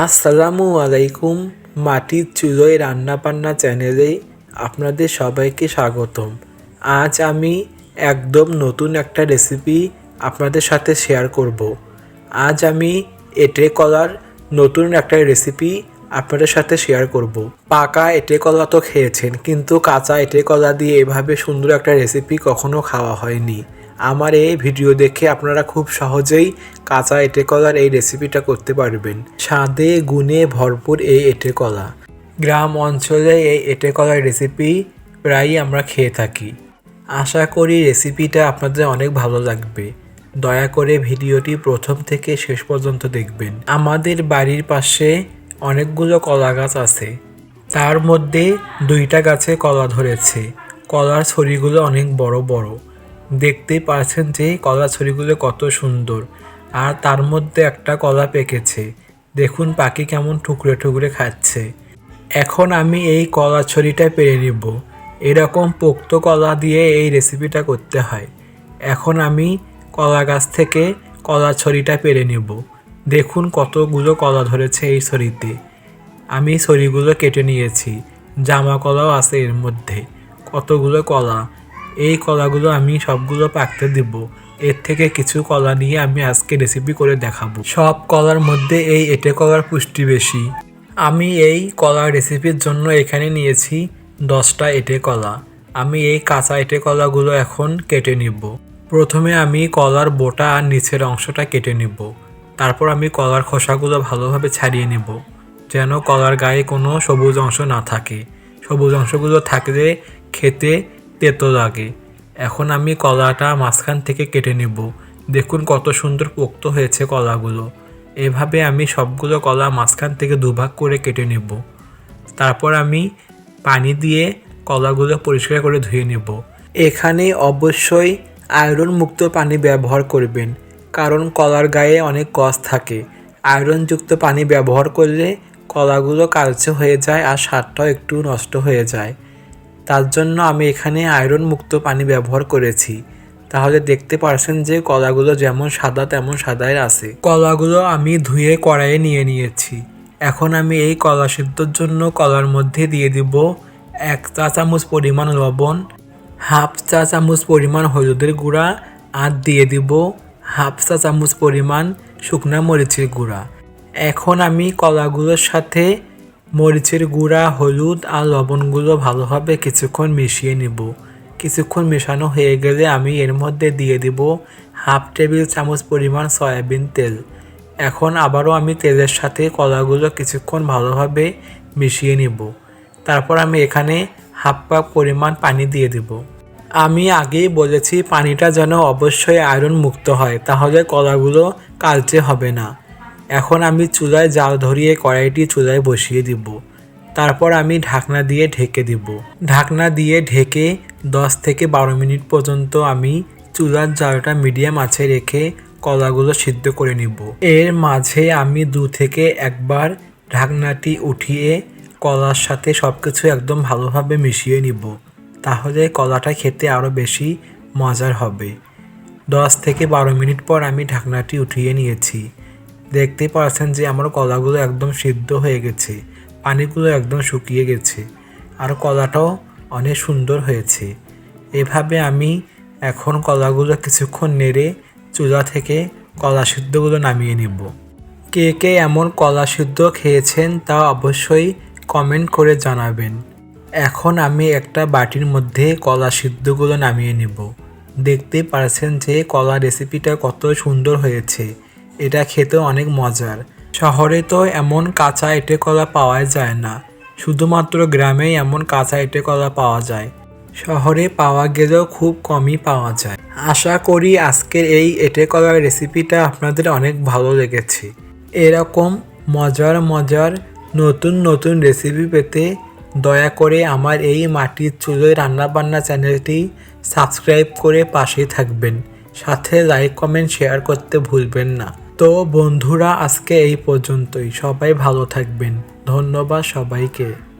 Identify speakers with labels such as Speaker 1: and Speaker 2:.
Speaker 1: আসসালামু আলাইকুম, মাটির চুলোয় রান্নাবান্না চ্যানেলে আপনাদের সবাইকে স্বাগতম। আজ আমি একদম নতুন একটা রেসিপি আপনাদের সাথে শেয়ার করব। আজ আমি এঁটে কলার নতুন একটা রেসিপি আপনাদের সাথে শেয়ার করব। পাকা এঁটে কলা তো খেয়েছেন, কিন্তু কাঁচা এঁটে কলা দিয়ে এভাবে সুন্দর একটা রেসিপি কখনো খাওয়া হয়নি। আমার এই ভিডিও দেখে আপনারা খুব সহজেই কাঁচা এঁটে কলার এই রেসিপিটা করতে পারবেন। স্বাদে গুণে ভরপুর এই এঁটে কলা। গ্রাম অঞ্চলে এই এঁটে কলার রেসিপি প্রায়ই আমরা খেয়ে থাকি। আশা করি রেসিপিটা আপনাদের অনেক ভালো লাগবে। দয়া করে ভিডিওটি প্রথম থেকে শেষ পর্যন্ত দেখবেন। আমাদের বাড়ির পাশে অনেকগুলো কলা গাছ আছে। তার মধ্যে দুইটা গাছে কলা ধরেছে। কলার ছড়িগুলো অনেক বড় বড়। দেখতেই পারছেন যে কলা ছড়িগুলো কত সুন্দর। আর তার মধ্যে একটা কলা পেকেছে। দেখুন পাখি কেমন টুকরে টুকরে খাচ্ছে। এখন আমি এই কলা ছড়িটা পেরে নিব। এরকম পোক্ত কলা দিয়ে এই রেসিপিটা করতে হয়। এখন আমি কলা গাছ থেকে কলা ছড়িটা পেরে নেব। দেখুন কতগুলো কলা ধরেছে এই ছড়িতে। আমি ছড়িগুলো কেটে নিয়েছি। জামা কলাও আছে এর মধ্যে। কতগুলো কলা। এই কলাগুলো আমি সবগুলো পাকতে দিব। এর থেকে কিছু কলা নিয়ে আমি আজকে রেসিপি করে দেখাবো। সব কলার মধ্যে এই এঁটে কলার পুষ্টি বেশি। আমি এই কলার রেসিপির জন্য এখানে নিয়েছি দশটা এঁটে কলা। আমি এই কাঁচা এঁটে কলাগুলো এখন কেটে নিব। প্রথমে আমি কলার বোটা আর নিচের অংশটা কেটে নিব। তারপর আমি কলার খোসাগুলো ভালোভাবে ছাড়িয়ে নেব, যেন কলার গায়ে কোনো সবুজ অংশ না থাকে। সবুজ অংশগুলো থাকলে খেতে তেতো লাগে। এখন আমি কলাটা মাঝখান থেকে কেটে নেব। দেখুন কত সুন্দর পোক্ত হয়েছে কলাগুলো। এভাবে আমি সবগুলো কলা মাঝখান থেকে দুভাগ করে কেটে নেব। তারপর আমি পানি দিয়ে কলাগুলো পরিষ্কার করে ধুয়ে নেব। এখানে অবশ্যই আয়রন মুক্ত পানি ব্যবহার করবেন, কারণ কলার গায়ে অনেক কষ থাকে। আয়রনযুক্ত পানি ব্যবহার করলে কলাগুলো কালচে হয়ে যায় আর স্বাদটাও একটু নষ্ট হয়ে যায়। তার জন্য আমি এখানে আয়রন মুক্ত পানি ব্যবহার করেছি। তাহলে দেখতে পারছেন যে কলাগুলো যেমন সাদা, তেমন সাদাই আছে। কলাগুলো আমি ধুয়ে কড়াইয়ে নিয়ে নিয়েছি। এখন আমি এই কলা সিদ্ধর জন্য কলার মধ্যে দিয়ে দিব এক চা চামচ পরিমাণ লবণ, হাফ চা চামচ পরিমাণ হলুদের গুঁড়া আর দিয়ে দিব হাফ চা চামচ পরিমাণ শুকনা মরিচের গুঁড়া। এখন আমি কলাগুলোর সাথে মরিচের গুঁড়া, হলুদ আর লবণগুলো ভালোভাবে কিছুক্ষণ মিশিয়ে নিব। কিছুক্ষণ মেশানো হয়ে গেলে আমি এর মধ্যে দিয়ে দিব হাফ টেবিল চামচ পরিমাণ সয়াবিন তেল। এখন আবারও আমি তেলের সাথে কলাগুলো কিছুক্ষণ ভালোভাবে মিশিয়ে নিব। তারপর আমি এখানে হাফ কাপ পরিমাণ পানি দিয়ে দিব। আমি আগেই বলেছি পানিটা যেন অবশ্যই আয়রন মুক্ত হয়, তাহলে কলাগুলো কালচে হবে না। এখন আমি চুলায় জাল ধরিয়ে কড়াইটি চুলায় বসিয়ে দিব। তারপর আমি ঢাকনা দিয়ে ঢেকে দিব। ঢাকনা দিয়ে ঢেকে দশ থেকে বারো মিনিট পর্যন্ত আমি চুলার জালটা মিডিয়াম আছে রেখে কলাগুলো সিদ্ধ করে নিব। এর মাঝে আমি দু থেকে একবার ঢাকনাটি উঠিয়ে কলার সাথে সব কিছু একদম ভালোভাবে মিশিয়ে নিব। তাহলে কলাটা খেতে আরও বেশি মজার হবে। দশ থেকে বারো মিনিট পর আমি ঢাকনাটি উঠিয়ে নিয়েছি। দেখতেই পাচ্ছেন যে আমার কলাগুলো একদম সিদ্ধ হয়ে গেছে, পানিগুলো একদম শুকিয়ে গেছে, আর কলাটাও অনেক সুন্দর হয়েছে। এভাবে আমি এখন কলাগুলো কিছুক্ষণ নেড়ে চুলা থেকে কলা সিদ্ধগুলো নামিয়ে নিব। কে কে এমন কলা সিদ্ধ খেয়েছেন তা অবশ্যই কমেন্ট করে জানাবেন। এখন আমি একটা বাটির মধ্যে কলা সিদ্ধগুলো নামিয়ে নিব। দেখতে পারছেন যে কলা রেসিপিটা কত সুন্দর হয়েছে। এটা খেতে অনেক মজার। শহরে তো এমন কাঁচা এঁটে কলা পাওয়া যায় না। শুধুমাত্র গ্রামেই এমন কাঁচা এঁটে কলা পাওয়া যায়। শহরে পাওয়া গেলেও খুব কমই পাওয়া যায়। আশা করি আজকের এই এঁটে কলার রেসিপিটা আপনাদের অনেক ভালো লেগেছে। এরকম মজার মজার নতুন নতুন রেসিপি পেতে দয়া করে আমার এই মাটির চুলোয় রান্নাবান্না চ্যানেলটি সাবস্ক্রাইব করে পাশেই থাকবেন। সাথে লাইক, কমেন্ট, শেয়ার করতে ভুলবেন না। তো বন্ধুরা আজকে এই পর্যন্তই। সবাই ভালো থাকবেন। ধন্যবাদ সবাইকে।